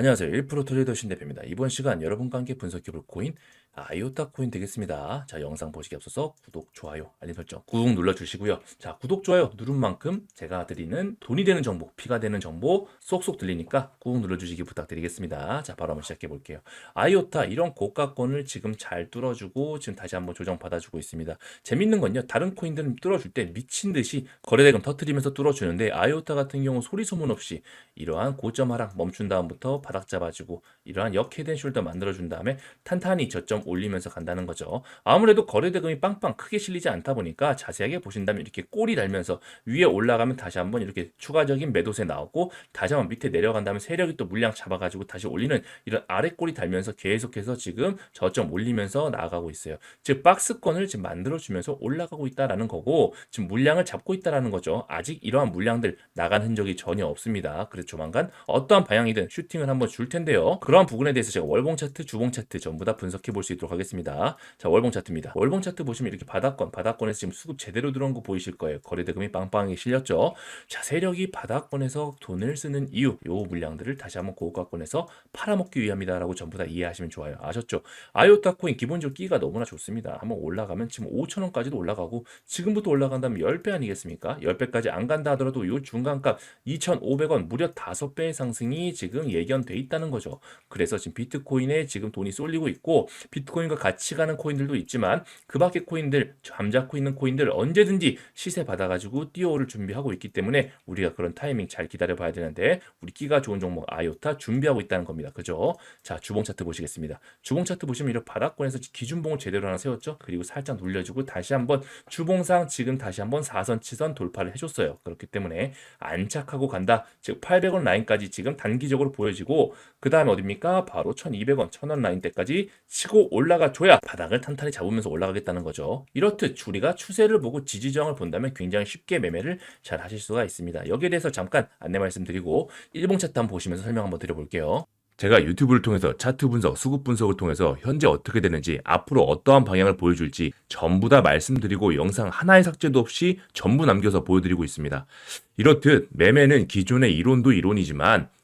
안녕하세요. 1% 트레이더 신 대표입니다. 이번 시간 여러분과 함께 분석해볼 코인 아이오타 코인 되겠습니다. 자, 영상 보시기 앞서서 구독, 좋아요, 알림 설정 꾹 눌러주시고요. 자, 구독, 좋아요 누른 만큼 제가 드리는 돈이 되는 정보, 피가 되는 정보 쏙쏙 들리니까 꾹 눌러주시기 부탁드리겠습니다. 자, 바로 한번 시작해 볼게요. 아이오타 이런 고가권을 지금 잘 뚫어주고 지금 다시 한번 조정 받아주고 있습니다. 재밌는 건요. 다른 코인들은 뚫어줄 때 미친 듯이 거래대금 터트리면서 뚫어주는데 아이오타 같은 경우 소리 소문 없이 이러한 고점 하락 멈춘 다음부터 바닥 잡아주고 이러한 역헤드앤 숄더 만들어준 다음에 탄탄히 저점 올리면서 간다는 거죠. 아무래도 거래대금이 빵빵 크게 실리지 않다 보니까 자세하게 보신다면 이렇게 꼬리 달면서 위에 올라가면 다시 한번 이렇게 추가적인 매도세 나오고 다시 한번 밑에 내려간 다음에 세력이 또 물량 잡아가지고 다시 올리는 이런 아래 꼬리 달면서 계속해서 지금 저점 올리면서 나아가고 있어요. 즉 박스권을 지금 만들어주면서 올라가고 있다라는 거고 지금 물량을 잡고 있다라는 거죠. 아직 이러한 물량들 나간 흔적이 전혀 없습니다. 그래서 조만간 어떠한 방향이든 슈팅을 한번 줄 텐데요. 그러한 부분에 대해서 제가 월봉 차트, 주봉 차트 전부 다 분석해 볼 수 있도록 하겠습니다. 자, 월봉 차트입니다. 월봉 차트 보시면 이렇게 바닥권, 바닥권에서 지금 수급 제대로 들어온 거 보이실 거예요. 거래대금이 빵빵하게 실렸죠. 자, 세력이 바닥권에서 돈을 쓰는 이유, 요 물량들을 다시 한번 고가권에서 팔아먹기 위함이다라고 전부 다 이해하시면 좋아요. 아셨죠? 아이오타 코인 기본적으로 끼가 너무나 좋습니다. 한번 올라가면 지금 5천원까지도 올라가고 지금부터 올라간다면 10배 아니겠습니까? 10배까지 안 간다 하더라도 요 중간값 2,500원 무려 5배의 상승이 지금 예견돼 있다는 거죠. 그래서 지금 비트코인에 지금 돈이 쏠리고 있고 비 트코인과 같이 가는 코인들도 있지만 그 밖의 코인들 잠자코 있는 코인들 언제든지 시세 받아가지고 뛰어오를 준비하고 있기 때문에 우리가 그런 타이밍 잘 기다려 봐야 되는데 우리 끼가 좋은 종목 아이오타 준비하고 있다는 겁니다. 그죠? 자 주봉 차트 보시겠습니다. 주봉 차트 보시면 이렇게 바닥권에서 기준봉을 제대로 하나 세웠죠. 그리고 살짝 눌려주고 다시 한번 주봉상 지금 다시 한번 4선 치선 돌파를 해줬어요. 그렇기 때문에 안착하고 간다. 즉 800원 라인까지 지금 단기적으로 보여지고 그 다음에 어딥니까? 바로 1200원, 1000원 라인 때까지 치고 올라가 줘야 바닥을 탄탄히 잡으면서 올라가겠다는 거죠. 이렇듯 우리가 추세를 보고 지지저항을 본다면 굉장히 쉽게 매매를 잘 하실 수가 있습니다. 여기에 대해서 잠깐 안내 말씀드리고 일봉 차트 한번 보시면서 설명 한번 드려볼게요. 제가 유튜브를 통해서 차트 분석, 수급 분석을 통해서 현재 어떻게 되는지, 앞으로 어떠한 방향을 보여줄지 전부 다 말씀드리고 영상 하나의 삭제도 없이 전부 남겨서 보여드리고 있습니다. 이렇듯 매매는 기존의 이론도 이론이지만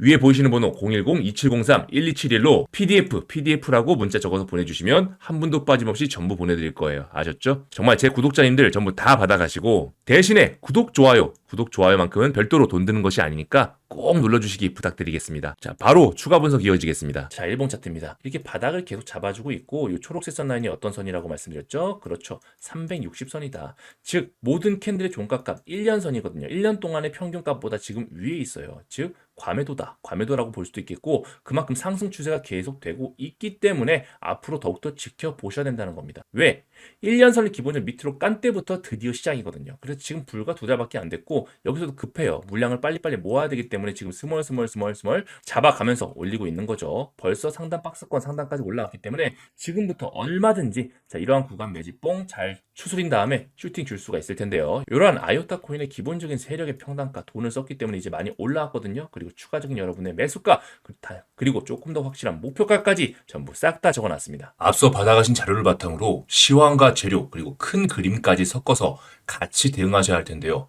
위에 보이시는 번호 010-2703-1271로 PDF, PDF라고 문자 적어서 보내주시면 한 분도 빠짐없이 전부 보내드릴 거예요. 아셨죠? 정말 제 구독자님들 전부 다 받아가시고 대신에 구독, 좋아요, 구독, 좋아요만큼은 별도로 돈 드는 것이 아니니까 꼭 눌러주시기 부탁드리겠습니다. 자, 바로 추가 분석 이어지겠습니다. 자, 일봉 차트입니다. 이렇게 바닥을 계속 잡아주고 있고 이 초록색 선 라인이 어떤 선이라고 말씀드렸죠? 그렇죠. 360선이다. 즉 모든 캔들의 종가값 1년 선이거든요. 1년 동안의 평균값보다 지금 위에 있어요. 즉 과매도다. 과매도라고 볼 수도 있겠고 그만큼 상승 추세가 계속되고 있기 때문에 앞으로 더욱더 지켜보셔야 된다는 겁니다. 왜? 1년선을 기본적으로 밑으로 깐 때부터 드디어 시작이거든요. 그래서 지금 불과 두 달밖에 안 됐고 여기서도 급해요. 물량을 빨리빨리 모아야 되기 때문에 지금 스몰 스몰 스몰 스몰 잡아가면서 올리고 있는 거죠. 벌써 상단 박스권 상단까지 올라왔기 때문에 지금부터 얼마든지 자 이러한 구간 매지 뽕잘 추스린 다음에 슈팅 줄 수가 있을 텐데요. 이러한 아이오타 코인의 기본적인 세력의 평단가 돈을 썼기 때문에 이제 많이 올라왔거든요. 그리고 추가적인 여러분의 매수가 그 그리고 조금 더 확실한 목표가까지 전부 싹 다 적어놨습니다. 앞서 받아가신 자료를 바탕으로 시황과 재료 그리고 큰 그림까지 섞어서 같이 대응하셔야 할 텐데요.